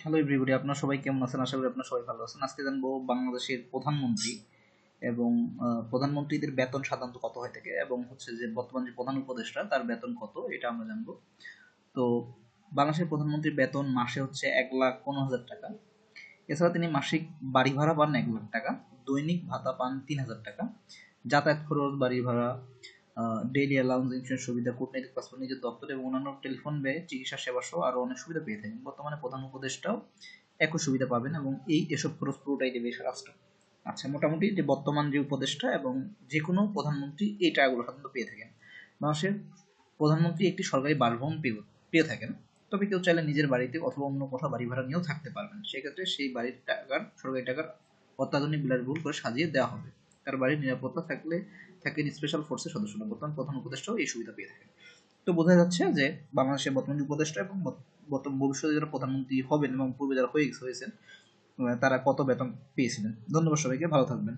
Hello everybody আপনারা সবাই কেমন আছেন? আশা করি আপনারা সবাই ভালো আছেন। আজকে জানব বাংলাদেশের প্রধানমন্ত্রী এবং প্রধানমন্ত্রীদের বেতন সাধারণত কত হয়ে থাকে এবং হচ্ছে যে বর্তমান যে প্রধান উপদেষ্টা, তার বেতন কত, এটা আমরা জানব। তো, বাংলাদেশের প্রধানমন্ত্রীর বেতন মাসে হচ্ছে এক লাখ পনেরো হাজার টাকা। এছাড়া তিনি মাসিক বাড়ি ভাড়া পান এক লাখ টাকা, দৈনিক ভাতা পান তিন হাজার টাকা, যাতায়াত খরচ, বাড়ি ভাড়া ডেইলি অ্যালাউন্স ইন্স্যুরেন্স সুবিধা, কূটনৈতিক পাসপোর্ট, নিজের দপ্তর এবং অন্যান্য টেলিফোন ব্যয়, চিকিৎসা সেবা সহ আরও অনেক সুবিধা পেয়ে থাকেন। বর্তমানে প্রধান উপদেষ্টাও একই সুবিধা পাবেন এবং এই এসব খরচ পুরোটাই দেবে রাষ্ট্র আচ্ছা মোটামুটি যে বর্তমান যে উপদেষ্টা এবং যে কোনো প্রধানমন্ত্রী এই টাকাগুলো সাধারণত পেয়ে থাকেন। বাংলাদেশের প্রধানমন্ত্রী একটি সরকারি বাসভবন পেয়ে থাকেন। তবে কেউ চাইলে নিজের বাড়িতে অথবা অন্য কোথাও বাড়ি ভাড়া নিয়েও থাকতে পারবেন। সেক্ষেত্রে সেই বাড়ির টাকার, সরকারি টাকার অত্যাধুনিক বিলাসবহুল করে সাজিয়ে দেওয়া হবে। তার বাড়ির নিরাপত্তা থাকলে থাকেন স্পেশাল ফোর্সের সদস্য বর্তমান প্রধান উপদেষ্টাও এই সুবিধা পেয়ে থাকেন। তো বোঝা যাচ্ছে যে বাংলাদেশের বর্তমান উপদেষ্টা এবং বর্ত- বর্তমান ভবিষ্যতে যারা প্রধানমন্ত্রী হবেন এবং পূর্বে যারা হয়ে হয়েছেন তারা কত বেতন পেয়েছিলেন। ধন্যবাদ সবাইকে, ভালো থাকবেন।